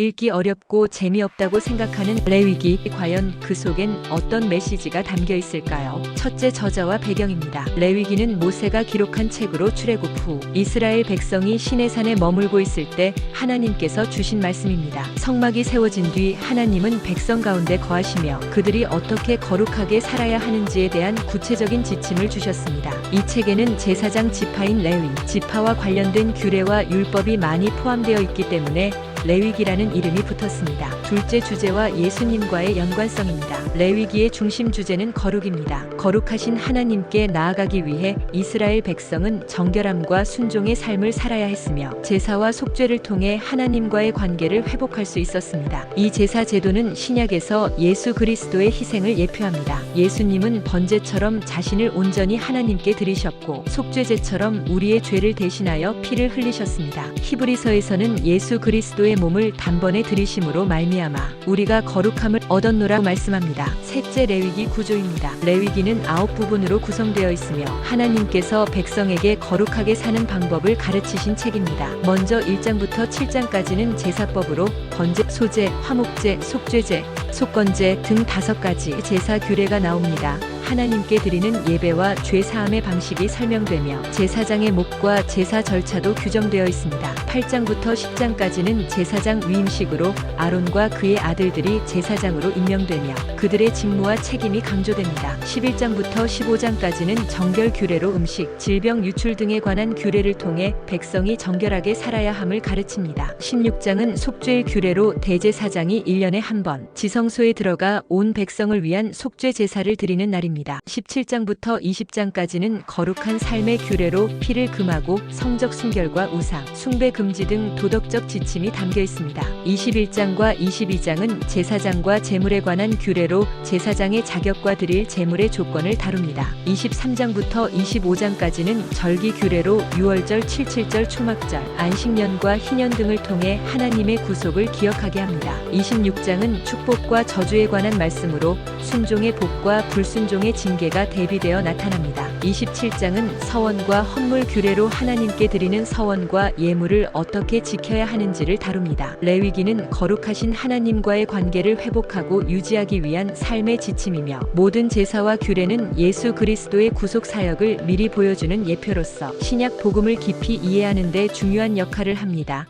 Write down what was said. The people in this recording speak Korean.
읽기 어렵고 재미없다고 생각하는 레위기 과연 그 속엔 어떤 메시지가 담겨 있을까요? 첫째 저자와 배경입니다. 레위기는 모세가 기록한 책으로 출애굽 후 이스라엘 백성이 시내산에 머물고 있을 때 하나님께서 주신 말씀입니다. 성막이 세워진 뒤 하나님은 백성 가운데 거하시며 그들이 어떻게 거룩하게 살아야 하는지에 대한 구체적인 지침을 주셨습니다. 이 책에는 제사장 지파인 레위, 지파와 관련된 규례와 율법이 많이 포함되어 있기 때문에 레위기라는 이름이 붙었습니다. 둘째 주제와 예수님과의 연관성입니다. 레위기의 중심 주제는 거룩입니다. 거룩하신 하나님께 나아가기 위해 이스라엘 백성은 정결함과 순종의 삶을 살아야 했으며 제사와 속죄를 통해 하나님과의 관계를 회복할 수 있었습니다. 이 제사 제도는 신약에서 예수 그리스도의 희생을 예표합니다. 예수님은 번제처럼 자신을 온전히 하나님께 드리셨고 속죄제처럼 우리의 죄를 대신하여 피를 흘리셨습니다. 히브리서에서는 예수 그리스도의 몸을 단번에 들이심으로 말미암아 우리가 거룩함을 얻었노라 말씀합니다. 셋째 레위기 구조입니다. 레위기는 아홉 부분으로 구성되어 있으며 하나님께서 백성에게 거룩하게 사는 방법을 가르치신 책입니다. 먼저 1장부터 7장까지는 제사법으로 번제, 소제, 화목제, 속죄제, 속건제 등 다섯 가지 제사 규례가 나옵니다. 하나님께 드리는 예배와 죄 사함의 방식이 설명되며 제사장의 목과 제사 절차도 규정되어 있습니다. 8장부터 10장까지는 제사장 위임식으로 아론과 그의 아들들이 제사장으로 임명되며 그들의 직무와 책임이 강조됩니다. 11장부터 15장까지는 정결 규례로 음식, 질병 유출 등에 관한 규례를 통해 백성이 정결하게 살아야 함을 가르칩니다. 16장은 속죄의 규례로 대제사장이 1년에 한 번 지성소에 들어가 온 백성을 위한 속죄 제사를 드리는 날입니다. 17장부터 20장까지는 거룩한 삶의 규례로 피를 금하고 성적 순결과 우상, 숭배 금지 등 도덕적 지침이 담겨 있습니다. 21장과 22장은 제사장과 제물에 관한 규례로 제사장의 자격과 드릴 제물의 조건을 다룹니다. 23장부터 25장까지는 절기 규례로 유월절, 칠칠절, 초막절, 안식년과 희년 등을 통해 하나님의 구속을 기억하게 합니다. 26장은 축복과 저주에 관한 말씀으로 순종의 복과 불순종 의 징계가 대비되어 나타납니다. 27장은 서원과 헌물 규례로 하나님께 드리는 서원과 예물을 어떻게 지켜야 하는지를 다룹니다. 레위기는 거룩하신 하나님과의 관계를 회복하고 유지하기 위한 삶의 지침이며 모든 제사와 규례는 예수 그리스도의 구속 사역을 미리 보여주는 예표로서 신약 복음을 깊이 이해하는 데 중요한 역할을 합니다.